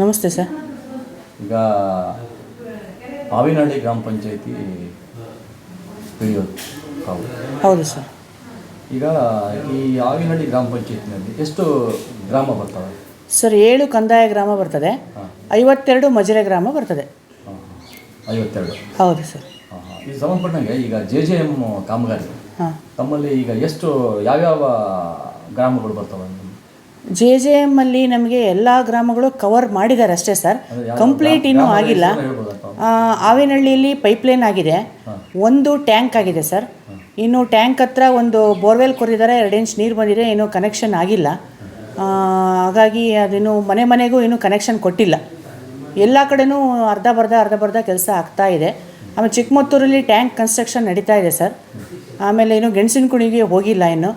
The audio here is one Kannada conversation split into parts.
ನಮಸ್ತೆ ಸರ್. ಈಗ ಆವಿನಹಳ್ಳಿ ಗ್ರಾಮ ಪಂಚಾಯತಿ ಹೌದು ಸರ್. ಈಗ ಈ ಆವಿನಹಳ್ಳಿ ಗ್ರಾಮ ಪಂಚಾಯತಿನಲ್ಲಿ ಎಷ್ಟು ಗ್ರಾಮ ಬರ್ತವೆ? ಸರ್ ಏಳು ಕಂದಾಯ ಗ್ರಾಮ ಬರ್ತದೆ ಐವತ್ತೆರಡು ಮಜರೆ ಗ್ರಾಮ ಬರ್ತದೆ. ಐವತ್ತೆರಡು. ಹೌದು ಸರ್. ಈ ಸಂಬಂಧಪಟ್ಟಂಗೆ ಈಗ ಜೆ ಜೆ ಎಂ ಕಾಮಗಾರಿ. ಹಾಂ. ತಮ್ಮಲ್ಲಿ ಈಗ ಎಷ್ಟು ಯಾವ್ಯಾವ ಗ್ರಾಮಗಳು ಬರ್ತವೆ? ಜೆ ಜೆ ಎಂ ಅಲ್ಲಿ ನಮಗೆ ಎಲ್ಲ ಗ್ರಾಮಗಳು ಕವರ್ ಮಾಡಿದ್ದಾರೆ ಅಷ್ಟೇ ಸರ್ ಕಂಪ್ಲೀಟ್ ಇನ್ನೂ ಆಗಿಲ್ಲ. ಆವಿನಹಳ್ಳಿಯಲ್ಲಿ ಪೈಪ್ಲೈನ್ ಆಗಿದೆ. ಒಂದು ಟ್ಯಾಂಕ್ ಆಗಿದೆ ಸರ್ ಇನ್ನು ಟ್ಯಾಂಕ್ ಹತ್ರ ಒಂದು ಬೋರ್ವೆಲ್ ಕೊರಿದ್ದಾರೆ ಎರಡು ಇಂಚ್ ನೀರು ಬಂದಿದೆ ಇನ್ನೂ ಕನೆಕ್ಷನ್ ಆಗಿಲ್ಲ. ಹಾಗಾಗಿ ಅದಿನ್ನು ಮನೆ ಮನೆಗೂ ಇನ್ನೂ ಕನೆಕ್ಷನ್ ಕೊಟ್ಟಿಲ್ಲ. ಎಲ್ಲ ಕಡೆನೂ ಅರ್ಧ ಬರ್ಧ ಅರ್ಧ ಬರ್ಧ ಕೆಲಸ ಆಗ್ತಾ ಇದೆ. ಆಮೇಲೆ ಚಿಕ್ಕಮತ್ತೂರಲ್ಲಿ ಟ್ಯಾಂಕ್ ಕನ್ಸ್ಟ್ರಕ್ಷನ್ ನಡೀತಾ ಇದೆ ಸರ್ ಆಮೇಲೆ ಇನ್ನು ಗೆಣಸಿನ ಕುಣಿಗೆ ಹೋಗಿಲ್ಲ ಇನ್ನು.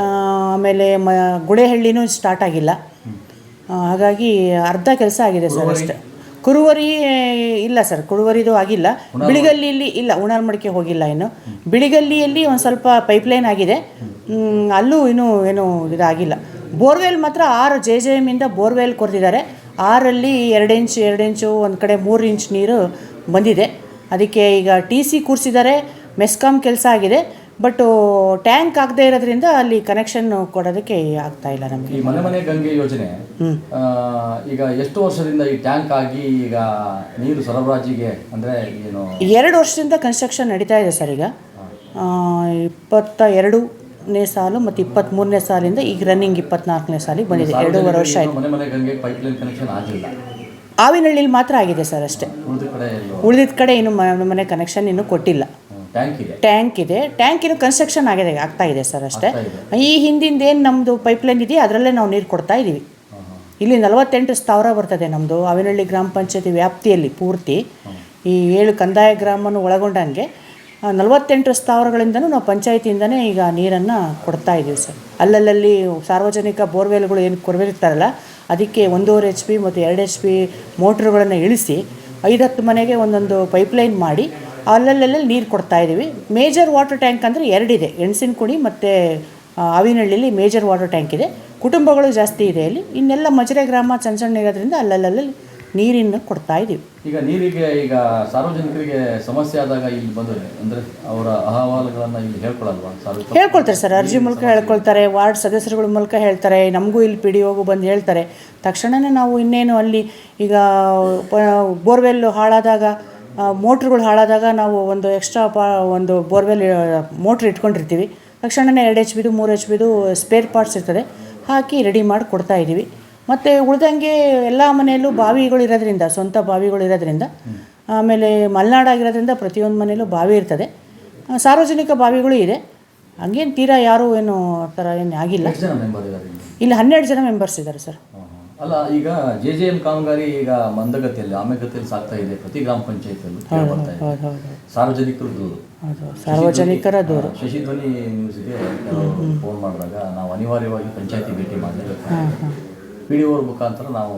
ಆಮೇಲೆ ಮ ಗುಳೆಹಳ್ಳಿನೂ ಸ್ಟಾರ್ಟ್ ಆಗಿಲ್ಲ. ಹಾಗಾಗಿ ಅರ್ಧ ಕೆಲಸ ಆಗಿದೆ ಸರ್ ಅಷ್ಟೇ. ಕುರುವರಿ ಇಲ್ಲ ಸರ್ ಕುರುವರಿದು ಆಗಿಲ್ಲ. ಬಿಳಿಗಲ್ಲಿಯಲ್ಲಿ ಇಲ್ಲ ಉಣಾಲ್ಮಡಿಕೆ ಹೋಗಿಲ್ಲ ಇನ್ನು. ಬಿಳಿಗಲ್ಲಿಯಲ್ಲಿ ಒಂದು ಸ್ವಲ್ಪ ಪೈಪ್ಲೈನ್ ಆಗಿದೆ. ಅಲ್ಲೂ ಇನ್ನೂ ಏನು ಇದಾಗಿಲ್ಲ. ಬೋರ್ವೆಲ್ ಮಾತ್ರ ಆರು ಜೆ ಜೆ ಎಮ್ಮಿಂದ ಬೋರ್ವೆಲ್ ಕೊರೆದಿದ್ದಾರೆ. ಆರಲ್ಲಿ ಎರಡು ಇಂಚು ಎರಡು ಇಂಚು ಒಂದು ಕಡೆ ಮೂರು ಇಂಚ್ ನೀರು ಬಂದಿದೆ. ಅದಕ್ಕೆ ಈಗ ಟಿ ಸಿ ಕೂರಿಸಿದ್ದಾರೆ. ಮೆಸ್ಕಾಮ್ ಕೆಲಸ ಆಗಿದೆ. ಬಟ್ಟು ಟ್ಯಾಂಕ್ ಆಗದೆ ಇರೋದ್ರಿಂದ ಅಲ್ಲಿ ಕನೆಕ್ಷನ್ ಕೊಡೋದಕ್ಕೆ ಆಗ್ತಾ ಇಲ್ಲ ನಮಗೆ. ಈ ಮನೆ ಮನೆ ಗಂಗೆ ಯೋಜನೆ ಈಗ ಎಷ್ಟು ವರ್ಷದಿಂದ ಈ ಟ್ಯಾಂಕ್ ಆಗಿ ಈಗ ನೀರು ಸರಬರಾಜಿಗೆ ಅಂದ್ರೆ ಏನು? ಎರಡು ವರ್ಷದಿಂದ ಕನ್ಸ್ಟ್ರಕ್ಷನ್ ನಡೀತಾ ಇದೆ ಸರ್ ಈಗ. ಇಪ್ಪತ್ತ ಎರಡನೇ ಸಾಲು ಮತ್ತು ಇಪ್ಪತ್ತ್ಮೂರನೇ ಸಾಲಿಂದ ಈಗ ರನ್ನಿಂಗ್ ಇಪ್ಪತ್ನಾಲ್ಕನೇ ಸಾಲಿಗೆ ಬಂದಿದೆ. ಎರಡೂವರೆ ವರ್ಷ ಆಯಿತು. ಮನೆ ಮನೆ ಗಂಗೆ ಪೈಪ್ಲೈನ್ ಕನೆಕ್ಷನ್ ಆಗಿಲ್ಲ ಆವಿನಹಳ್ಳಿಲಿ ಮಾತ್ರ ಆಗಿದೆ ಸರ್ ಅಷ್ಟೇ. ಉಳಿದಿದ್ದ ಕಡೆ ಇನ್ನು ಮನೆ ಮನೆ ಕನೆಕ್ಷನ್ ಇನ್ನೂ ಕೊಟ್ಟಿಲ್ಲ. ಟ್ಯಾಂಕ್ ಇದೆ. ಟ್ಯಾಂಕ್ ಇದೆ. ಟ್ಯಾಂಕ್ ಇನ್ನು ಕನ್ಸ್ಟ್ರಕ್ಷನ್ ಆಗಿದೆ ಆಗ್ತಾ ಇದೆ ಸರ್ ಅಷ್ಟೇ. ಈ ಹಿಂದಿಂದ ಏನು ನಮ್ಮದು ಪೈಪ್ಲೈನ್ ಇದೆಯೋ ಅದರಲ್ಲೇ ನಾವು ನೀರು ಕೊಡ್ತಾ ಇದ್ದೀವಿ. ಇಲ್ಲಿ ನಲವತ್ತೆಂಟು ಸಾವಿರ ಬರ್ತದೆ ನಮ್ಮದು ಅವಿನಹಳ್ಳಿ ಗ್ರಾಮ ಪಂಚಾಯತಿ ವ್ಯಾಪ್ತಿಯಲ್ಲಿ ಪೂರ್ತಿ. ಈ ಏಳು ಕಂದಾಯ ಗ್ರಾಮವನ್ನು ಒಳಗೊಂಡಂಗೆ ನಲವತ್ತೆಂಟು ಸ್ಥಾವರಗಳಿಂದನೂ ನಾವು ಪಂಚಾಯತಿಯಿಂದನೇ ಈಗ ನೀರನ್ನು ಕೊಡ್ತಾ ಇದ್ದೀವಿ ಸರ್. ಅಲ್ಲಲ್ಲಿ ಸಾರ್ವಜನಿಕ ಬೋರ್ವೆಲ್ಗಳು ಏನು ಕೊರವಿರ್ತಾರಲ್ಲ ಅದಕ್ಕೆ ಒಂದೂವರೆ ಎಚ್ ಪಿ ಮತ್ತು ಎರಡು ಎಚ್ ಪಿ ಮೋಟ್ರ್ಗಳನ್ನು ಇಳಿಸಿ ಐದತ್ತು ಮನೆಗೆ ಒಂದೊಂದು ಪೈಪ್ಲೈನ್ ಮಾಡಿ ಅಲ್ಲಲ್ಲಲ್ಲಿ ನೀರು ಕೊಡ್ತಾ ಇದ್ದೀವಿ ಮೇಜರ್ ವಾಟರ್ ಟ್ಯಾಂಕ್ ಅಂದರೆ ಎರಡಿದೆ. ಎಣಸಿನ ಕುಣಿ ಮತ್ತು ಅವಿನಹಳ್ಳಿಯಲ್ಲಿ ಮೇಜರ್ ವಾಟರ್ ಟ್ಯಾಂಕ್ ಇದೆ. ಕುಟುಂಬಗಳು ಜಾಸ್ತಿ ಇದೆ ಅಲ್ಲಿ. ಇನ್ನೆಲ್ಲ ಮಜರೆ ಗ್ರಾಮ ಸಣ್ಣ ಸಣ್ಣ ಇರೋದ್ರಿಂದ ಅಲ್ಲಲ್ಲಲ್ಲಿ ನೀರಿನ ಕೊಡ್ತಾ ಇದ್ದೀವಿ ಈಗ ನೀರಿಗೆ ಈಗ ಸಾರ್ವಜನಿಕರಿಗೆ ಸಮಸ್ಯೆ ಆದಾಗ ಇಲ್ಲಿ ಬಂದರೆ ಅಂದರೆ ಅವರ ಅಹವಾಲುಗಳನ್ನು ಇಲ್ಲಿ ಹೇಳ್ಕೊಳಲ್ವಾ? ಸಾರ್ವಜನಿಕ ಹೇಳ್ಕೊಳ್ತಾರೆ ಸರ್. ಅರ್ಜಿ ಮೂಲಕ ಹೇಳ್ಕೊಳ್ತಾರೆ. ವಾರ್ಡ್ ಸದಸ್ಯರುಗಳ ಮೂಲಕ ಹೇಳ್ತಾರೆ. ನಮಗೂ ಇಲ್ಲಿ ಪಿ ಡಿ ಹೋಗು ಬಂದು ಹೇಳ್ತಾರೆ. ತಕ್ಷಣವೇ ನಾವು ಇನ್ನೇನು ಅಲ್ಲಿ ಈಗ ಬೋರ್ವೆಲ್ ಹಾಳಾದಾಗ ಮೋಟ್ರುಗಳು ಹಾಳಾದಾಗ ನಾವು ಒಂದು ಎಕ್ಸ್ಟ್ರಾ ಪಾ ಒಂದು ಬೋರ್ವೆಲ್ ಮೋಟ್ರ್ ಇಟ್ಕೊಂಡಿರ್ತೀವಿ. ತಕ್ಷಣವೇ ಎರಡು ಎಚ್ ಬಿದು ಮೂರು ಎಚ್ ಬಿದು ಸ್ಪೇರ್ ಪಾರ್ಟ್ಸ್ ಇರ್ತದೆ. ಹಾಕಿ ರೆಡಿ ಮಾಡಿ ಕೊಡ್ತಾ ಇದ್ದೀವಿ. ಮತ್ತು ಉಳ್ದಂಗೆ ಎಲ್ಲ ಮನೆಯಲ್ಲೂ ಬಾವಿಗಳು ಇರೋದ್ರಿಂದ ಸ್ವಂತ ಬಾವಿಗಳು ಇರೋದ್ರಿಂದ ಆಮೇಲೆ ಮಲೆನಾಡಾಗಿರೋದ್ರಿಂದ ಪ್ರತಿಯೊಂದು ಮನೆಯಲ್ಲೂ ಬಾವಿ ಇರ್ತದೆ. ಸಾರ್ವಜನಿಕ ಬಾವಿಗಳು ಇದೆ. ಹಂಗೇನು ತೀರಾ ಯಾರೂ ಏನು ಆ ಥರ ಏನು ಆಗಿಲ್ಲ. ಇಲ್ಲಿ? ಹನ್ನೆರಡು ಜನ ಮೆಂಬರ್ಸ್ ಇದ್ದಾರೆ ಸರ್. ಅಲ್ಲ ಈಗ ಜೆ ಜೆ ಎಂ ಕಾಮಗಾರಿ ಈಗ ಮಂದಗತಿಯಲ್ಲಿ ಆಮೆಗತಿಯಲ್ಲಿ ಸಾಗ್ತಾ ಇದೆ ಪ್ರತಿ ಗ್ರಾಮ ಪಂಚಾಯಿತಿಯಲ್ಲಿ ಬರ್ತಾ ಇದೆ. ಸಾರ್ವಜನಿಕರು ದೂರು. ಸಾರ್ವಜನಿಕರ ದೂರು. ಶಶಿಧ್ವನಿ ನ್ಯೂಸ್ಗೆ ಫೋನ್ ಮಾಡಿದಾಗ ನಾವು ಅನಿವಾರ್ಯವಾಗಿ ಪಂಚಾಯತಿ ಭೇಟಿ ಮಾಡಲೇಬೇಕು ಪಿ ಡಿ ಓರ್ ಮುಖಾಂತರ ನಾವು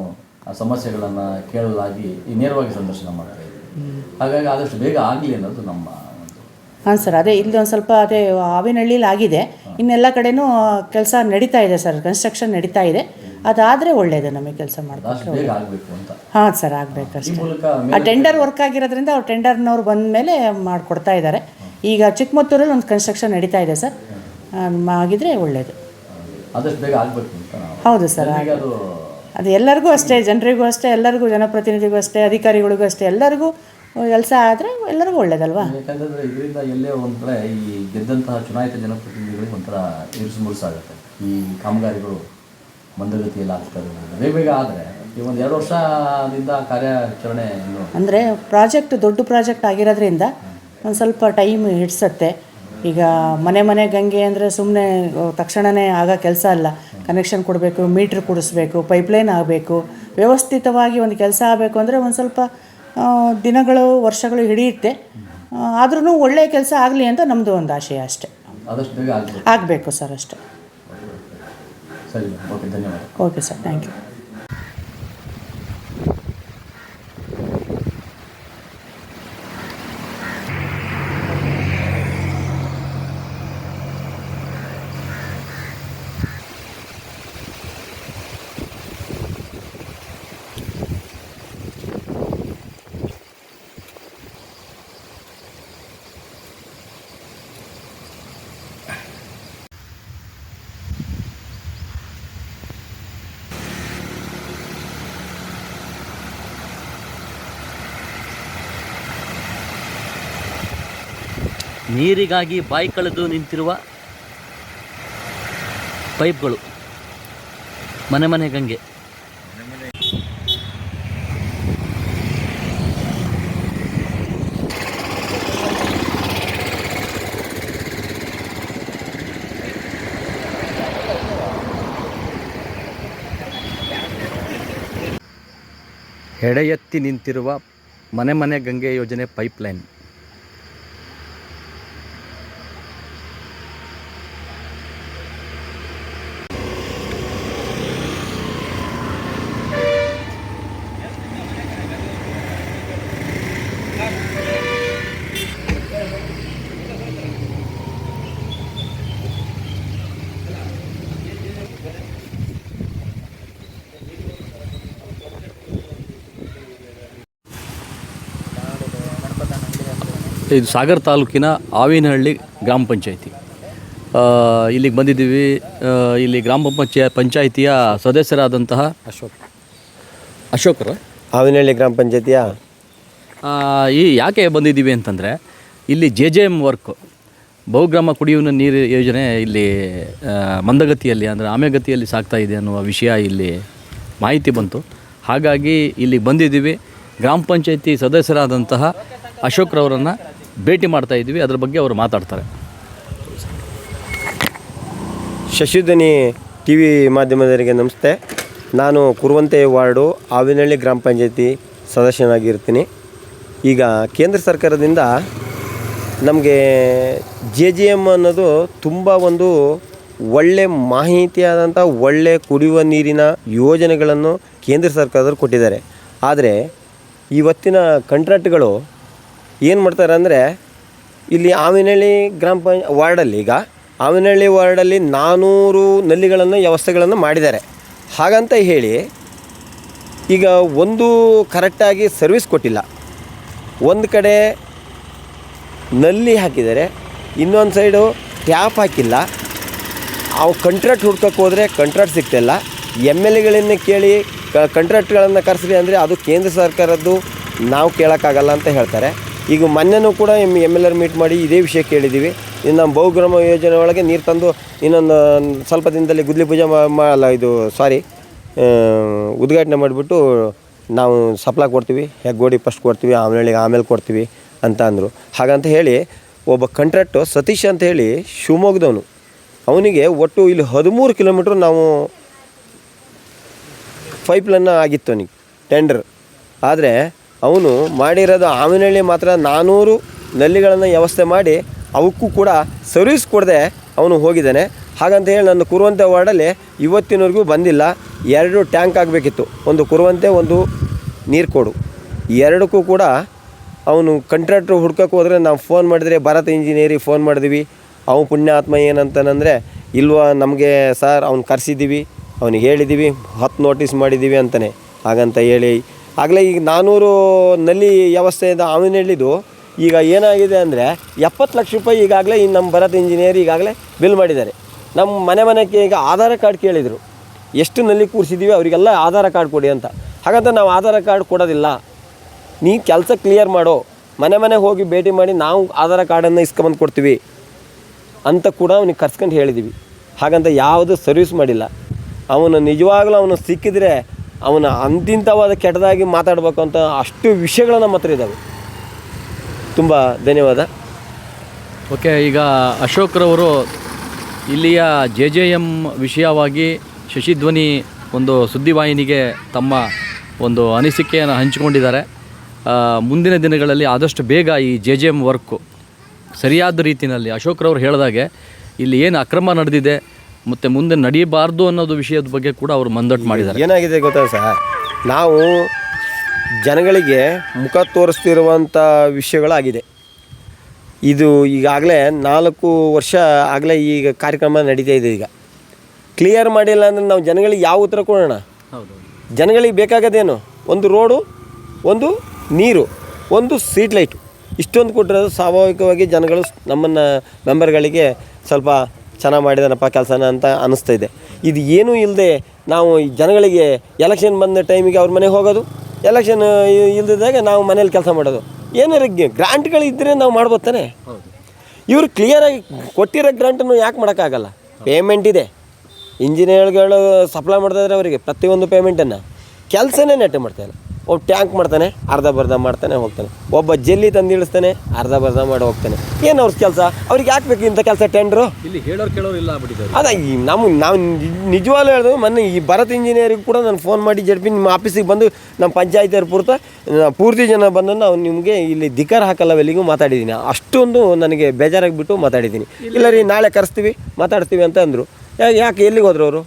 ಆ ಸಮಸ್ಯೆಗಳನ್ನು ಕೇಳಲಾಗಿ ಈ ನೇರವಾಗಿ ಸಂದರ್ಶನ ಮಾಡ್ತಾ ಇದ್ದೀವಿ. ಹಾಗಾಗಿ ಆದಷ್ಟು ಬೇಗ ಆಗಲಿ ಅನ್ನೋದು ನಮ್ಮ ಹಾಂ ಸರ್ ಅದೇ ಇಲ್ಲಿ ಒಂದು ಸ್ವಲ್ಪ ಅದೇ ಆವಿನಹಳ್ಳಿಲಿ ಆಗಿದೆ. ಇನ್ನೆಲ್ಲ ಕಡೆನೂ ಕೆಲಸ ನಡೀತಾ ಇದೆ ಸರ್. ಕನ್ಸ್ಟ್ರಕ್ಷನ್ ನಡೀತಾ ಇದೆ. ಅದಾದರೆ ಒಳ್ಳೆಯದು ನಮಗೆ ಕೆಲಸ ಮಾಡಬೇಕು. ಹಾಂ ಸರ್ ಆಗಬೇಕಷ್ಟೇ ಆ ಟೆಂಡರ್ ವರ್ಕ್ ಆಗಿರೋದ್ರಿಂದ ಅವ್ರು ಟೆಂಡರ್ನವ್ರು ಬಂದ ಮೇಲೆ ಮಾಡಿಕೊಡ್ತಾ ಇದ್ದಾರೆ. ಈಗ ಚಿಕ್ಕಮತ್ತೂರಲ್ಲಿ ಒಂದು ಕನ್ಸ್ಟ್ರಕ್ಷನ್ ನಡೀತಾ ಇದೆ ಸರ್. ಆಗಿದ್ರೆ ಒಳ್ಳೆಯದು ಹೌದು ಸರ್ ಅದು ಅದು ಎಲ್ಲರಿಗೂ ಅಷ್ಟೇ ಜನರಿಗೂ ಅಷ್ಟೇ ಎಲ್ಲರಿಗೂ ಜನಪ್ರತಿನಿಧಿಗೂ ಅಷ್ಟೇ ಅಧಿಕಾರಿಗಳಿಗೂ ಅಷ್ಟೇ ಎಲ್ಲರಿಗೂ ಕೆಲಸ ಆದರೆ ಎಲ್ಲರಿಗೂ ಒಳ್ಳೇದಲ್ವಾ? ಯಾಕಂದ್ರೆ ಇದರಿಂದ ಎಲ್ಲೇ ಒಂದು ಕಡೆ ಈ ಗೆದ್ದಂತಹ ಚುನಾಯಿತ ಜನಪ್ರತಿನಿಧಿಗಳಿಗೆ ಒಂಥರ ಇರಿಸು ಮುರುಸಾಗುತ್ತೆ ಈ ಕಾಮಗಾರಿಗಳು. ಮಂದಗತಿಯಲ್ಲಿ ಆಗ್ತಾ ಬೇಗ ಬೇಗ ಆದರೆ ಈ ಒಂದು ಎರಡು ವರ್ಷದಿಂದ ಕಾರ್ಯಾಚರಣೆ ಅಂದರೆ ಪ್ರಾಜೆಕ್ಟ್ ದೊಡ್ಡ ಪ್ರಾಜೆಕ್ಟ್ ಆಗಿರೋದ್ರಿಂದ ಒಂದು ಸ್ವಲ್ಪ ಟೈಮ್ ಹಿಡ್ಸತ್ತೆ. ಈಗ ಮನೆ ಮನೆ ಗಂಗೆ ಅಂದರೆ ಸುಮ್ಮನೆ ತಕ್ಷಣವೇ ಆಗೋ ಕೆಲಸ ಅಲ್ಲ. ಕನೆಕ್ಷನ್ ಕೊಡಬೇಕು ಮೀಟ್ರ್ ಕೊಡಿಸ್ಬೇಕು ಪೈಪ್ಲೈನ್ ಆಗಬೇಕು. ವ್ಯವಸ್ಥಿತವಾಗಿ ಒಂದು ಕೆಲಸ ಆಗಬೇಕು ಅಂದರೆ ಒಂದು ಸ್ವಲ್ಪ ದಿನಗಳು ವರ್ಷಗಳು ಹಿಡಿಯುತ್ತೆ. ಆದ್ರೂ ಒಳ್ಳೆಯ ಕೆಲಸ ಆಗಲಿ ಅಂತ ನಮ್ಮದು ಒಂದು ಆಶಯ ಅಷ್ಟೇ. ಆಗಬೇಕು ಸರ್ ಅಷ್ಟೇ. ಸರಿ ಓಕೆ ಧನ್ಯವಾದ. ಓಕೆ ಸರ್ ಥ್ಯಾಂಕ್ ಯು ನೀರಿಗಾಗಿ ಬಾಯಿ ಕಳೆದು ನಿಂತಿರುವ ಪೈಪ್ಗಳು. ಮನೆ ಮನೆ ಗಂಗೆ. ಎಡೆ ಎತ್ತಿ ನಿಂತಿರುವ ಮನೆ ಮನೆ ಗಂಗೆ ಯೋಜನೆ ಪೈಪ್ಲೈನ್. ಇದು ಸಾಗರ ತಾಲೂಕಿನ ಆವಿನಹಳ್ಳಿ ಗ್ರಾಮ ಪಂಚಾಯಿತಿ. ಇಲ್ಲಿಗೆ ಬಂದಿದ್ದೀವಿ. ಇಲ್ಲಿ ಗ್ರಾಮ ಪಂಚಾಯ ಪಂಚಾಯಿತಿಯ ಸದಸ್ಯರಾದಂತಹ ಅಶೋಕ್. ಅಶೋಕರು ಆವಿನಹಳ್ಳಿ ಗ್ರಾಮ ಪಂಚಾಯತಿಯ? ಆ, ಈ ಯಾಕೆ ಬಂದಿದ್ದೀವಿ ಅಂತಂದರೆ ಇಲ್ಲಿ ಜೆ ಜೆ ಎಂ ವರ್ಕ್ ಬಹುಗ್ರಾಮ ಕುಡಿಯುವ ನೀರು ಯೋಜನೆ ಇಲ್ಲಿ ಮಂದಗತಿಯಲ್ಲಿ ಅಂದರೆ ಆಮೆಗತಿಯಲ್ಲಿ ಸಾಗ್ತಾ ಇದೆ ಅನ್ನುವ ವಿಷಯ ಇಲ್ಲಿ ಮಾಹಿತಿ ಬಂತು. ಹಾಗಾಗಿ ಇಲ್ಲಿ ಬಂದಿದ್ದೀವಿ. ಗ್ರಾಮ ಪಂಚಾಯಿತಿ ಸದಸ್ಯರಾದಂತಹ ಅಶೋಕ್ರವರನ್ನು ಭೇಟಿ ಮಾಡ್ತಾ ಇದ್ದೀವಿ. ಅದ್ರ ಬಗ್ಗೆ ಅವರು ಮಾತಾಡ್ತಾರೆ. ಶಶಿಧ್ವನಿ ಟಿ ವಿ ಮಾಧ್ಯಮದವರಿಗೆ ನಮಸ್ತೆ. ನಾನು ಕುರುವಂತೆ ವಾರ್ಡು ಆವಿನಹಳ್ಳಿ ಗ್ರಾಮ ಪಂಚಾಯತಿ ಸದಸ್ಯನಾಗಿರ್ತೀನಿ. ಈಗ ಕೇಂದ್ರ ಸರ್ಕಾರದಿಂದ ನಮಗೆ ಜೆ ಜಿ ಎಂ ಅನ್ನೋದು ತುಂಬ ಒಂದು ಒಳ್ಳೆ ಮಾಹಿತಿಯಾದಂಥ ಒಳ್ಳೆ ಕುಡಿಯುವ ನೀರಿನ ಯೋಜನೆಗಳನ್ನು ಕೇಂದ್ರ ಸರ್ಕಾರದವರು ಕೊಟ್ಟಿದ್ದಾರೆ. ಆದರೆ ಇವತ್ತಿನ ಕಂಟ್ರಾಕ್ಟ್ಗಳು ಏನು ಮಾಡ್ತಾರೆ ಅಂದರೆ, ಇಲ್ಲಿ ಆವಿನಹಳ್ಳಿ ಗ್ರಾಮ ಪಂಚ, ವಾರ್ಡಲ್ಲಿ ಈಗ ಆವಿನಹಳ್ಳಿ ವಾರ್ಡಲ್ಲಿ ನಾನ್ನೂರು ನಲ್ಲಿಗಳನ್ನು, ವ್ಯವಸ್ಥೆಗಳನ್ನು ಮಾಡಿದ್ದಾರೆ. ಹಾಗಂತ ಹೇಳಿ, ಈಗ ಒಂದು ಕರೆಕ್ಟಾಗಿ ಸರ್ವಿಸ್ ಕೊಟ್ಟಿಲ್ಲ. ಒಂದು ಕಡೆ ನಲ್ಲಿ ಹಾಕಿದ್ದಾರೆ, ಇನ್ನೊಂದು ಸೈಡು ಟ್ಯಾಪ್ ಹಾಕಿಲ್ಲ. ಅವು ಕಂಟ್ರಾಕ್ಟ್ ಹುಡ್ಕಕ್ಕೆ ಹೋದರೆ ಕಂಟ್ರಾಕ್ಟ್ ಸಿಗ್ತಿಲ್ಲ ಎಂ ಎಲ್ ಎಗಳನ್ನೇ ಕೇಳಿ ಕಂಟ್ರಾಕ್ಟ್ಗಳನ್ನು ಕರೆಸ್ರಿ ಅಂದರೆ ಅದು ಕೇಂದ್ರ ಸರ್ಕಾರದ್ದು, ನಾವು ಕೇಳೋಕ್ಕಾಗಲ್ಲ ಅಂತ ಹೇಳ್ತಾರೆ. ಈಗ ಮೊನ್ನೆನೂ ಕೂಡ M M L R meet ಮಾಡಿ ಇದೇ ವಿಷಯ ಕೇಳಿದ್ದೀವಿ. ಇನ್ನು ನಮ್ಮ ಬಹುಗ್ರಾಮ ಯೋಜನೆ ಒಳಗೆ ನೀರು ತಂದು ಇನ್ನೊಂದು, ಸ್ವಲ್ಪ ದಿನದಲ್ಲಿ ಗುದ್ಲಿ ಪೂಜೆ ಮಾಡಲ್ಲ ಇದು ಸಾರಿ ಉದ್ಘಾಟನೆ ಮಾಡಿಬಿಟ್ಟು ನಾವು ಸಪ್ಲಾ ಕೊಡ್ತೀವಿ, ಹೆಗ್ಗೋಡಿ ಫಸ್ಟ್ ಕೊಡ್ತೀವಿ ಆಮೇಲೆ ಆಮೇಲೆ ಕೊಡ್ತೀವಿ ಅಂತ ಅಂದರು. ಹಾಗಂತ ಹೇಳಿ ಒಬ್ಬ ಕಂಟ್ರಾಕ್ಟು ಸತೀಶ್ ಅಂತ ಹೇಳಿ ಶಿವಮೊಗ್ಗದವನು. ಅವನಿಗೆ ಒಟ್ಟು ಇಲ್ಲಿ ಹದಿಮೂರು ಕಿಲೋಮೀಟ್ರ್ ನಾವು ಪೈಪ್ಲನ್ನು ಆಗಿತ್ತು ಅವನಿಗೆ ಟೆಂಡರ್ ಆದರೆ ಅವನು ಮಾಡಿರೋದು ಆಮಿನಹಳ್ಳಿ ಮಾತ್ರ ನಾನ್ನೂರು ನಲ್ಲಿಗಳನ್ನು ವ್ಯವಸ್ಥೆ ಮಾಡಿ ಅವಕ್ಕೂ ಕೂಡ ಸರ್ವಿಸ್ ಕೊಡದೆ ಅವನು ಹೋಗಿದ್ದಾನೆ. ಹಾಗಂತ ಹೇಳಿ ನನ್ನ ಕುರುವಂತೆ ವಾರ್ಡಲ್ಲಿ ಇವತ್ತಿನವರೆಗೂ ಬಂದಿಲ್ಲ. ಎರಡು ಟ್ಯಾಂಕ್ ಆಗಬೇಕಿತ್ತು. ಒಂದು ಕುರುವಂತೆ, ಒಂದು ನೀರು ಕೊಡು. ಎರಡಕ್ಕೂ ಕೂಡ ಅವನು ಕಂಟ್ರಾಕ್ಟ್ರು ಹುಡ್ಕಕ್ಕೆ ಹೋದರೆ ನಾವು ಫೋನ್ ಮಾಡಿದ್ರೆ ಭಾರತ್ ಇಂಜಿನಿಯರಿಗೆ ಫೋನ್ ಮಾಡಿದ್ವಿ. ಅವನು ಪುಣ್ಯಾತ್ಮ ಏನಂತಾನಂದರೆ, ಇಲ್ವಾ ನಮಗೆ ಸರ್, ಅವ್ನು ಕರೆಸಿದ್ದೀವಿ, ಅವನಿಗೆ ಹೇಳಿದ್ದೀವಿ ಹತ್ತು ನೋಟಿಸ್ ಮಾಡಿದ್ದೀವಿ ಅಂತಾನೆ. ಹಾಗಂತ ಹೇಳಿ ಆಗಲೇ ಈಗ ನಾನ್ನೂರು ನಲ್ಲಿ ವ್ಯವಸ್ಥೆಯಿಂದ ಹೇಳಿದ್ದು ಈಗ ಏನಾಗಿದೆ ಅಂದರೆ ಎಪ್ಪತ್ತು ಲಕ್ಷ ರೂಪಾಯಿ ಈಗಾಗಲೇ ಈ ನಮ್ಮ ಭರತ್ ಇಂಜಿನಿಯರ್ ಈಗಾಗಲೇ ಬಿಲ್ ಮಾಡಿದ್ದಾರೆ. ನಮ್ಮ ಮನೆ ಮನೆಗೆ ಈಗ ಆಧಾರ ಕಾರ್ಡ್ ಕೇಳಿದರು. ಎಷ್ಟು ನಲ್ಲಿ ಕೂರಿಸಿದ್ದೀವಿ ಅವರಿಗೆಲ್ಲ ಆಧಾರ ಕಾರ್ಡ್ ಕೊಡಿ ಅಂತ. ಹಾಗಂತ ನಾವು ಆಧಾರ ಕಾರ್ಡ್ ಕೊಡೋದಿಲ್ಲ. ನೀ ಕೆಲಸ ಕ್ಲಿಯರ್ ಮಾಡೋ, ಮನೆ ಮನೆ ಹೋಗಿ ಭೇಟಿ ಮಾಡಿ ನಾವು ಆಧಾರ ಕಾರ್ಡನ್ನು ಇಸ್ಕೊಂಬಂದು ಕೊಡ್ತೀವಿ ಅಂತ ಕೂಡ ಅವನಿಗೆ ಕರ್ಸ್ಕೊಂಡು ಹೇಳಿದ್ದೀವಿ ಹಾಗಂತ ಯಾವುದು ಸರ್ವಿಸ್ ಮಾಡಿಲ್ಲ. ಅವನು ನಿಜವಾಗ್ಲೂ ಅವನು ಸಿಕ್ಕಿದ್ರೆ ಅವನ ಅಂತಿಂತವಾದ ಕೆಟ್ಟದಾಗಿ ಮಾತಾಡಬೇಕು ಅಂತ ಅಷ್ಟು ವಿಷಯಗಳು ನಮ್ಮ ಹತ್ರ ಇದ್ದಾವೆ. ತುಂಬ ಧನ್ಯವಾದ. ಓಕೆ, ಈಗ ಅಶೋಕ್ರವರು ಇಲ್ಲಿಯ ಜೆ ಜೆ ಎಂ ವಿಷಯವಾಗಿ ಶಶಿಧ್ವನಿ ಒಂದು ಸುದ್ದಿವಾಹಿನಿಗೆ ತಮ್ಮ ಒಂದು ಅನಿಸಿಕೆಯನ್ನು ಹಂಚಿಕೊಂಡಿದ್ದಾರೆ. ಮುಂದಿನ ದಿನಗಳಲ್ಲಿ ಆದಷ್ಟು ಬೇಗ ಈ ಜೆ ಜೆ ಎಂ ವರ್ಕು ಸರಿಯಾದ ರೀತಿಯಲ್ಲಿ ಅಶೋಕ್ರವ್ರು ಹೇಳಿದಾಗೆ ಇಲ್ಲಿ ಏನು ಅಕ್ರಮ ನಡೆದಿದೆ ಮತ್ತು ಮುಂದೆ ನಡೀಬಾರ್ದು ಅನ್ನೋದು ವಿಷಯದ ಬಗ್ಗೆ ಕೂಡ ಅವರು ಮಂದಟ್ಟು ಮಾಡಿದ್ದಾರೆ. ಏನಾಗಿದೆ ಗೊತ್ತಾ ಸರ್ ನಾವು ಜನಗಳಿಗೆ ಮುಖ ತೋರಿಸ್ತಿರುವಂಥ ವಿಷಯಗಳಾಗಿದೆ. ಇದು ಈಗಾಗಲೇ ನಾಲ್ಕು ವರ್ಷ ಆಗಲೇ ಈಗ ಕಾರ್ಯಕ್ರಮ ನಡೀತಾ ಇದೆ ಈಗ. ಕ್ಲಿಯರ್ ಮಾಡಿಲ್ಲ ಅಂದರೆ ನಾವು ಜನಗಳಿಗೆ ಯಾವ ಉತ್ತರ ಕೊಡೋಣ? ಹೌದು. ಜನಗಳಿಗೆ ಬೇಕಾಗದೇನು ಒಂದು ರೋಡು ಒಂದು ನೀರು ಒಂದು ಸ್ಟ್ರೀಟ್ ಲೈಟು ಇಷ್ಟೊಂದು ಕೊಟ್ಟಿರೋದು ಸ್ವಾಭಾವಿಕವಾಗಿ ಜನಗಳು ನಮ್ಮನ್ನು ಮೆಂಬರ್ಗಳಿಗೆ ಸ್ವಲ್ಪ ಚೆನ್ನಾಗಿ ಮಾಡಿದಾನಪ್ಪ ಕೆಲಸನ ಅಂತ ಅನ್ನಿಸ್ತಾ ಇದೆ. ಇದು ಏನೂ ಇಲ್ಲದೆ ನಾವು ಜನಗಳಿಗೆ ಎಲೆಕ್ಷನ್ ಬಂದ ಟೈಮಿಗೆ ಅವ್ರ ಮನೆಗೆ ಹೋಗೋದು ಎಲೆಕ್ಷನ್ ಇಲ್ದಿದ್ದಾಗ ನಾವು ಮನೇಲಿ ಕೆಲಸ ಮಾಡೋದು. ಏನಾರ ಗ್ರಾಂಟ್ಗಳಿದ್ದರೆ ನಾವು ಮಾಡ್ಬೋದು ತಾನೆ? ಇವರು ಇವ್ರು ಕ್ಲಿಯರಾಗಿ ಕೊಟ್ಟಿರೋ ಗ್ರಾಂಟನ್ನು ಯಾಕೆ ಮಾಡೋಕ್ಕಾಗಲ್ಲ? ಪೇಮೆಂಟ್ ಇದೆ. ಇಂಜಿನಿಯರ್ಗಳು ಸಪ್ಲೈ ಮಾಡ್ತಾಯಿದ್ರೆ ಅವರಿಗೆ, ಪ್ರತಿಯೊಂದು ಪೇಮೆಂಟನ್ನು ಕೆಲಸನೇ ನೆಟ್ಟು ಮಾಡ್ತಾಯಿಲ್ಲ ಒಬ್ಬ ಟ್ಯಾಂಕ್ ಮಾಡ್ತಾನೆ ಅರ್ಧ ಬರ್ಧ ಮಾಡ್ತಾನೆ ಹೋಗ್ತಾನೆ. ಒಬ್ಬ ಜಲ್ಲಿ ತಂದು ಇಳಿಸ್ತಾನೆ ಅರ್ಧ ಬರ್ಧ ಮಾಡಿ ಹೋಗ್ತಾನೆ. ಏನು ಅವ್ರ ಕೆಲಸ? ಅವ್ರಿಗೆ ಯಾಕೆ ಬೇಕು ಇಂಥ ಕೆಲಸ ಟೆಂಡ್ರು ಇಲ್ಲಿ ಹೇಳೋರು ಕೇಳೋರು ಇಲ್ಲ ಅದ ಈ ನಮ್ಮ ನಾವು ನಿಜವಾಗ್ಲೂ ಹೇಳಿದ್ರು ಮೊನ್ನೆ ಈ ಭರತ್ ಇಂಜಿನಿಯರಿಗೆ ಕೂಡ ನಾನು ಫೋನ್ ಮಾಡಿ ಜಡ್ಪಿ ನಿಮ್ಮ ಆಫೀಸಿಗೆ ಬಂದು ನಮ್ಮ ಪಂಚಾಯತಿಯವ್ರ ಪೂರ್ತ ಪೂರ್ತಿ ಜನ ಬಂದು ನಾವು ನಿಮಗೆ ಇಲ್ಲಿ ಧಿಕಾರ ಹಾಕಲ್ಲ ಎಲ್ಲಿಗೂ ಮಾತಾಡಿದ್ದೀನಿ ಅಷ್ಟೊಂದು ನನಗೆ ಬೇಜಾರಾಗಿಬಿಟ್ಟು ಮಾತಾಡಿದ್ದೀನಿ ಇಲ್ಲ. ರೀ ನಾಳೆ ಕರೆಸ್ತೀವಿ ಮಾತಾಡ್ತೀವಿ ಅಂತ ಅಂದರು. ಯಾಕೆ ಎಲ್ಲಿಗೆ ಹೋದ್ರು ಅವರು?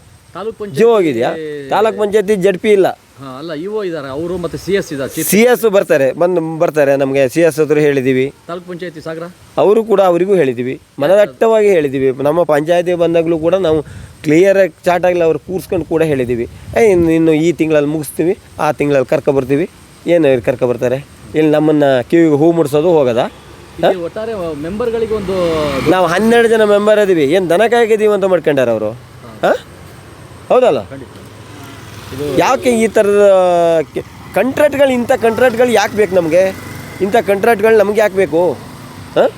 ಜಿಯೋ ಹೋಗಿದ್ಯಾ? ತಾಲೂಕ್ ಪಂಚಾಯತಿ ಜಡ್ಪಿ ಇಲ್ಲ. ಹಾ ಅಲ್ಲ ಇಒ ಇದ್ದಾರೆ ಅವರು ಮತ್ತೆ ಸಿ ಎಸ್ ಇದ್ದಾರೆ ಸಿ ಎಸ್ ಬರ್ತಾರೆ ಬಂದು ಬರ್ತಾರೆ ನಮಗೆ ಸಿ ಎಸ್ ಹತ್ರ ಹೇಳಿದ್ದೀವಿ ತಾಲೂಕ್ ಪಂಚಾಯತಿ ಸಾಗರ? ಅವರು ಕೂಡ ಅವರಿಗೂ ಹೇಳಿದ್ದೀವಿ ಮನದಟ್ಟವಾಗಿ ಹೇಳಿದ್ದೀವಿ ನಮ್ಮ ಪಂಚಾಯತಿ ಬಂದಾಗಲೂ ಕೂಡ ನಾವು ಕ್ಲಿಯರಾಗಿ ಚಾರ್ಟ್ ಆಗಲಿ ಅವ್ರು ಕೂರ್ಸ್ಕೊಂಡು ಕೂಡ ಹೇಳಿದ್ದೀವಿ ಏ ಇನ್ನು ಇನ್ನು ಈ ತಿಂಗಳಲ್ಲಿ ಮುಗಿಸ್ತೀವಿ ಆ ತಿಂಗಳಲ್ಲಿ ಕರ್ಕೊ ಬರ್ತೀವಿ. ಏನು ಕರ್ಕೊ ಬರ್ತಾರೆ? ಇಲ್ಲಿ ನಮ್ಮನ್ನು ಕಿವಿಗೆ ಹೂ ಮುಡಿಸೋದು ಹೋಗೋದಾ? ಇಲ್ಲಿ ಒಟ್ಟಾರೆ ಮೆಂಬರ್ಗಳಿಗೆ ಒಂದು ನಾವು ಹನ್ನೆರಡು ಜನ ಮೆಂಬರ್ ಇದೀವಿ. ಏನು ದನ ಅಂತ ಮಾಡ್ಕೊಂಡಾರ ಅವರು? ಹಾಂ? ಹೌದಲ್ಲ? ಯಾಕೆ ಈ ಥರದ ಕಂಟ್ರಾಕ್ಟ್ಗಳು ಇಂಥ ಕಂಟ್ರಾಕ್ಟ್ಗಳು ಯಾಕೆ ಬೇಕು ನಮಗೆ? ಇಂಥ ಕಂಟ್ರಾಕ್ಟ್ಗಳು ನಮ್ಗೆ ಯಾಕೆ ಬೇಕು? ಹಾಂ?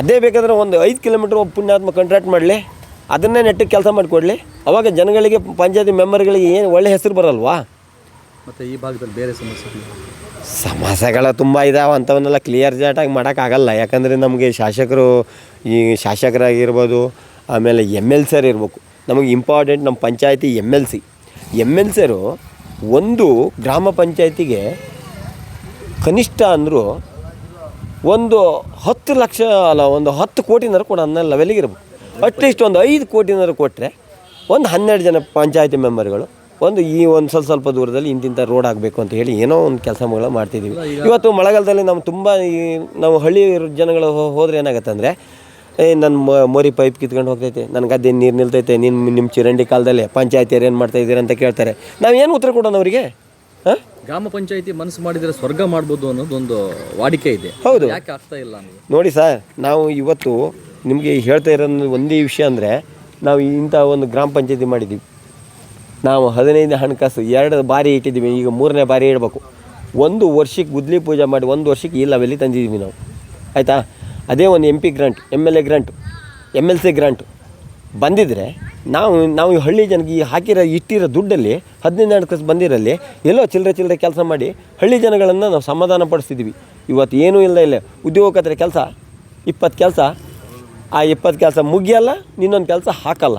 ಅದೇ ಬೇಕಾದ್ರೆ ಒಂದು ಐದು ಕಿಲೋಮೀಟ್ರ್ ಒಬ್ಬ ಪುಣ್ಯಾತ್ಮ ಕಂಟ್ರಾಕ್ಟ್ ಮಾಡಲಿ. ಅದನ್ನೇ ನೆಟ್ಟಿಗೆ ಕೆಲಸ ಮಾಡಿಕೊಡ್ಲಿ. ಅವಾಗ ಜನಗಳಿಗೆ ಪಂಚಾಯತಿ ಮೆಂಬರ್ಗಳಿಗೆ ಏನು ಒಳ್ಳೆ ಹೆಸರು ಬರಲ್ವಾ? ಮತ್ತು ಈ ಭಾಗದಲ್ಲಿ ಬೇರೆ ಸಮಸ್ಯೆ ಸಮಸ್ಯೆಗಳು ತುಂಬ ಇದಾವೆ ಅಂಥವನ್ನೆಲ್ಲ ಕ್ಲಿಯರ್ ಜಾಟಾಗಿ ಮಾಡೋಕ್ಕಾಗಲ್ಲ. ಯಾಕಂದರೆ ನಮಗೆ ಶಾಸಕರು ಈ ಶಾಸಕರಾಗಿರ್ಬೋದು ಆಮೇಲೆ ಎಂ ಎಲ್ ಸರ್ ಇರಬೇಕು. ನಮಗೆ ಇಂಪಾರ್ಟೆಂಟ್ ನಮ್ಮ ಪಂಚಾಯತಿ M L C M L ಸಿರು ಒಂದು ಗ್ರಾಮ ಪಂಚಾಯತಿಗೆ ಕನಿಷ್ಠ ಅಂದರೂ ಒಂದು ಹತ್ತು ಲಕ್ಷ ಅಲ್ಲ ಒಂದು ಹತ್ತು ಕೋಟಿನಾರು ಕೂಡ ಅನ್ನೋ ಲೆವೆಲಿಗೆ ಇರ್ಬೋದು. ಅಟ್ಲೀಸ್ಟ್ ಒಂದು ಐದು ಕೋಟಿನಾರು ಕೊಟ್ಟರೆ ಒಂದು ಹನ್ನೆರಡು ಜನ ಪಂಚಾಯತಿ ಮೆಂಬರ್ಗಳು ಒಂದು ಈ ಒಂದು ಸ್ವಲ್ಪ ಸ್ವಲ್ಪ ದೂರದಲ್ಲಿ ಇಂತಿಂಥ ರೋಡ್ ಆಗಬೇಕು ಅಂತ ಹೇಳಿ ಏನೋ ಒಂದು ಕೆಲಸಗಳು ಮಾಡ್ತಿದ್ದೀವಿ ಇವತ್ತು ಮಳೆಗಾಲದಲ್ಲಿ ನಾವು ತುಂಬ ಈ ನಾವು ಹಳ್ಳಿ ಜನಗಳು ಹೋದರೆ ಹೋದ್ರೆ ಏನಾಗುತ್ತೆ ಅಂದರೆ ಏ ನನ್ನ ಮೋರಿ ಪೈಪ್ ಕಿತ್ಕೊಂಡು ಹೋಗ್ತೈತೆ. ನನ್ನ ಗದ್ದೆ ನೀರು ನಿಲ್ತೈತೆ. ನಿಮ್ಮ ನಿಮ್ಮ ಚಿರಂಡಿ ಕಾಲದಲ್ಲಿ ಪಂಚಾಯತಿಯರು ಏನು ಮಾಡ್ತಾ ಇದ್ದೀರಾ ಅಂತ ಕೇಳ್ತಾರೆ. ನಾವು ಏನು ಉತ್ತರ ಕೊಡೋಣ ಅವರಿಗೆ? ಹಾಂ? ಗ್ರಾಮ ಪಂಚಾಯತಿ ಮನಸ್ಸು ಮಾಡಿದರೆ ಸ್ವರ್ಗ ಮಾಡ್ಬೋದು ಅನ್ನೋದೊಂದು ವಾಡಿಕೆ ಇದೆ. ಹೌದು. ಯಾಕೆ ಆಗ್ತಾ ಇಲ್ಲ ನೋಡಿ ಸರ್ ನಾವು ಇವತ್ತು ನಿಮಗೆ ಹೇಳ್ತಾ ಇರೋ ಒಂದೇ ವಿಷಯ ಅಂದರೆ ನಾವು ಇಂಥ ಒಂದು ಗ್ರಾಮ ಪಂಚಾಯತಿ ಮಾಡಿದ್ದೀವಿ ನಾವು ಹದಿನೈದು ಹಣಕಾಸು ಎರಡು ಬಾರಿ ಇಟ್ಟಿದ್ದೀವಿ ಈಗ ಮೂರನೇ ಬಾರಿ ಇಡಬೇಕು. ಒಂದು ವರ್ಷಕ್ಕೆ ಗುದ್ಲಿ ಪೂಜೆ ಮಾಡಿ ಒಂದು ವರ್ಷಕ್ಕೆ ಈ ಲೆವೆಲ್ಲಿ ತಂದಿದ್ದೀವಿ ನಾವು. ಆಯಿತಾ? ಅದೇ ಒಂದು M P grant M L A grant M L C grant ಬಂದಿದ್ದರೆ ನಾವು ನಾವು ಈ ಹಳ್ಳಿ ಜನಕ್ಕೆ ಈ ಹಾಕಿರೋ, ಇಟ್ಟಿರೋ ದುಡ್ಡಲ್ಲಿ ಹದಿನೈದು ಕಸ್ ಬಂದಿರಲ್ಲಿ ಎಲ್ಲೋ ಚಿಲ್ಲರೆ ಚಿಲ್ಲರೆ ಕೆಲಸ ಮಾಡಿ ಹಳ್ಳಿ ಜನಗಳನ್ನು ನಾವು ಸಮಾಧಾನ ಪಡಿಸ್ತಿದ್ವಿ. ಇವತ್ತು ಏನೂ ಇಲ್ಲ ಇಲ್ಲ. ಉದ್ಯೋಗಕ್ಕೆ ಕೆಲಸ, ಇಪ್ಪತ್ತು ಕೆಲಸ, ಆ ಇಪ್ಪತ್ತು ಕೆಲಸ ಮುಗಿಯಲ್ಲ, ಇನ್ನೊಂದು ಕೆಲಸ ಹಾಕಲ್ಲ.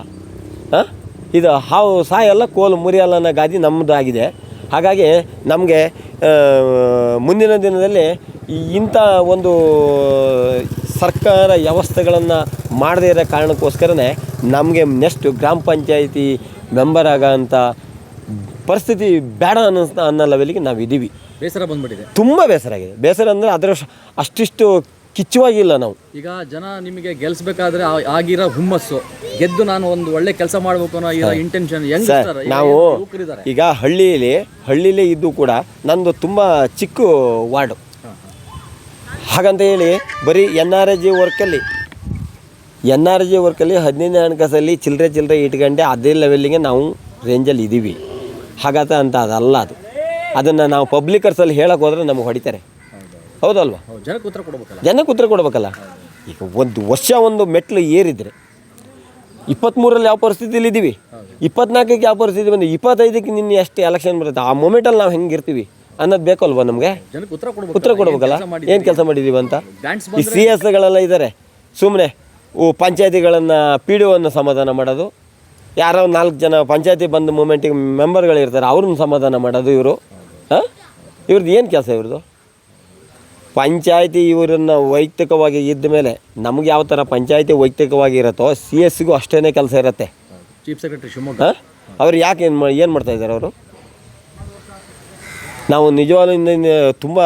ಹಾಂ? ಇದು ಹಾವು ಸಾಯಲ್ಲ, ಕೋಲು ಮುರಿಯಲ್ಲ ಅನ್ನೋ ಗಾದಿ ನಮ್ಮದು ಆಗಿದೆ ಹಾಗಾಗಿ ನಮಗೆ ಮುಂದಿನ ದಿನದಲ್ಲಿ ಇಂಥ ಒಂದು ಸರ್ಕಾರ ವ್ಯವಸ್ಥೆಗಳನ್ನು ಮಾಡದೇ ಇರೋ ಕಾರಣಕ್ಕೋಸ್ಕರನೇ ನಮಗೆ ನೆಕ್ಸ್ಟ್ ಗ್ರಾಮ ಪಂಚಾಯಿತಿ ಮೆಂಬರ್ ಆಗೋಂಥ ಪರಿಸ್ಥಿತಿ ಬೇಡ ಅನ್ನಿಸ್ತಾ ಅನ್ನೋ ಲೆವೆಲಿಗೆ ನಾವು ಇದ್ದೀವಿ ಬೇಸರ ಬಂದ್ಬಿಟ್ಟಿದೆ. ತುಂಬ ಬೇಸರ ಆಗಿದೆ. ಬೇಸರ ಅಂದರೆ ಅದರ ಅಷ್ಟಿಷ್ಟು ಕಿಚ್ಚುವಾಗಿಲ್ಲ ನಾವು. ಈಗ ಜನ ನಿಮಗೆ ಗೆಲ್ಸ್ಬೇಕಾದ್ರೆ ಆ- ಆಗಿರೋ ಹುಮ್ಮಸ್ಸು. ಗೆದ್ದು ನಾನು ಒಂದು ಒಳ್ಳೆ ಕೆಲಸ ಮಾಡ್ಬೇಕು ಅನ್ನೋ ಇರೋ ಇಂಟೆನ್ಷನ್ ಹೆಂಗ್ ಸರ್ ನಾವು ಯುವಕರಿದ್ದಾರೆ. ಈಗ ಹಳ್ಳಿಯಲ್ಲಿ ಹಳ್ಳಿಲೇ ಇದ್ದು ಕೂಡ ನಂದು ತುಂಬ ಚಿಕ್ಕ ವಾರ್ಡು. ಹಾಗಂತ ಹೇಳಿ ಬರೀ ಎನ್ ಆರ್ ಜಿ ವರ್ಕಲ್ಲಿ ಎನ್ ಆರ್ ಜಿ ವರ್ಕಲ್ಲಿ ಹದಿನೈದು ಹಣಕಾಸಲ್ಲಿ ಚಿಲ್ಲರೆ ಚಿಲ್ಲರೆ ಇಟ್ಕೊಂಡೆ ಅದೇ ಲೆವೆಲ್ಲಿಗೆ ನಾವು ರೇಂಜಲ್ಲಿ ಇದ್ದೀವಿ ಹಾಗಂತ ಅಂತ ಅದಲ್ಲ ಅದು. ಅದನ್ನು ನಾವು ಪಬ್ಲಿಕರ್ಸಲ್ಲಿ ಹೇಳಕ್ಕೆ ಹೋದ್ರೆ ನಮಗೆ ಹೊಡಿತಾರೆ. ಹೌದಲ್ವಾ? ಹೌದು, ಜನಕ್ಕೆ ಉತ್ತರ ಕೊಡಬೇಕಲ್ಲ. ಜನಕ್ಕೆ ಉತ್ತರ ಕೊಡಬೇಕಲ್ಲ? ಈಗ ಒಂದು ವರ್ಷ ಒಂದು ಮೆಟ್ಲು ಏರಿದ್ರೆ ಇಪ್ಪತ್ತ್ಮೂರಲ್ಲಿ ಯಾವ ಪರಿಸ್ಥಿತಿಲಿ ಇದ್ದೀವಿ? ಇಪ್ಪತ್ನಾಲ್ಕಕ್ಕೆ ಯಾವ ಪರಿಸ್ಥಿತಿ ಬಂದು ಇಪ್ಪತ್ತೈದಕ್ಕೆ ನಿನ್ನೆ ಎಷ್ಟು ಎಲೆಕ್ಷನ್ ಬರುತ್ತೆ. ಆ ಮೊಮೆಂಟಲ್ಲಿ ನಾವು ಹೆಂಗೆ ಇರ್ತೀವಿ ಅನ್ನೋದು ಬೇಕಲ್ವಾ ನಮಗೆ? ಉತ್ತರ ಕೊಡಬೇಕಲ್ಲ. ಉತ್ತರ ಕೊಡ್ಬೇಕಲ್ಲ? ಏನು ಕೆಲಸ ಮಾಡಿದ್ದೀವಿ ಅಂತ? ಈ ಸಿ ಎಸ್ಗಳೆಲ್ಲ ಇದ್ದಾರೆ ಸುಮ್ಮನೆ ಓ ಪಂಚಾಯತಿಗಳನ್ನು ಪಿ ಡಿ ಒನ್ನು ಸಮಾಧಾನ ಮಾಡೋದು. ಯಾರೋ ನಾಲ್ಕು ಜನ ಪಂಚಾಯತಿ ಬಂದ ಮೂಮೆಂಟಿಗೆ ಮೆಂಬರ್ಗಳಿರ್ತಾರೆ ಅವ್ರನ್ನ ಸಮಾಧಾನ ಮಾಡೋದು ಇವರು. ಹಾಂ? ಇವ್ರದ್ದು ಏನು ಕೆಲಸ ಇವ್ರದ್ದು ಪಂಚಾಯತಿ ಇವರನ್ನು ವೈಯಕ್ತಿಕವಾಗಿ ಇದ್ದ ಮೇಲೆ ನಮ್ಗೆ ಯಾವ ಥರ ಪಂಚಾಯಿತಿ ವೈಯಕ್ತಿಕವಾಗಿ ಇರುತ್ತೋ ಸಿ ಎಸ್ಸಿಗೂ ಅಷ್ಟೇ ಕೆಲಸ ಇರುತ್ತೆ. Chief secretary Shivamogga. ಅವ್ರು ಯಾಕೆ ಏನು ಮಾ ಏನು ಮಾಡ್ತಾ ಇದ್ದಾರೆ ಅವರು? ನಾವು ನಿಜವಾದ ತುಂಬಾ ತುಂಬ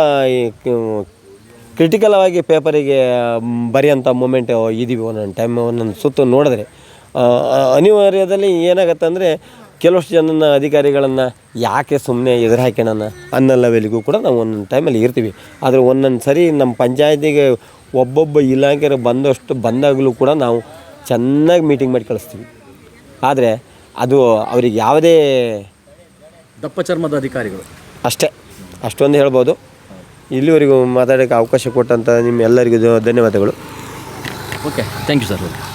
ಕ್ರಿಟಿಕಲ್ ಆಗಿ ಪೇಪರಿಗೆ ಬರೆಯೋಂಥ ಮೂಮೆಂಟ್ ಇದೀವಿ ಒಂದೊಂದು ಟೈಮ್ ಒಂದೊಂದು ಸುತ್ತ ನೋಡಿದ್ರೆ. ಅನಿವಾರ್ಯದಲ್ಲಿ ಏನಾಗತ್ತೆ ಅಂದರೆ ಕೆಲವಷ್ಟು ಜನನ ಅಧಿಕಾರಿಗಳನ್ನು ಯಾಕೆ ಸುಮ್ಮನೆ ಎದುರು ನಾನು ಅನ್ನೋ ಲೆವೆಲ್ಗೂ ಕೂಡ ನಾವು ಒಂದೊಂದು ಟೈಮಲ್ಲಿ ಇರ್ತೀವಿ. ಆದರೆ ಒಂದೊಂದು ಸರಿ ನಮ್ಮ ಪಂಚಾಯತಿಗೆ ಒಬ್ಬೊಬ್ಬ ಇಲಾಖೆಯರು ಬಂದಷ್ಟು ಬಂದಾಗಲೂ ಕೂಡ ನಾವು ಚೆನ್ನಾಗಿ ಮೀಟಿಂಗ್ ಮಾಡಿ ಕಳಿಸ್ತೀವಿ. ಆದರೆ ಅದು ಅವ್ರಿಗೆ ಯಾವುದೇ ದಪ್ಪ ಚರ್ಮದ ಅಧಿಕಾರಿಗಳು. ಅಷ್ಟೇ. ಅಷ್ಟೊಂದು ಹೇಳ್ಬೋದು. ಇಲ್ಲಿವರೆಗೂ ಮಾತಾಡೋಕ್ಕೆ ಅವಕಾಶ ಕೊಟ್ಟಂಥ ನಿಮ್ಮೆಲ್ಲರಿಗೂ ಧನ್ಯವಾದಗಳು. Okay thank you sir okay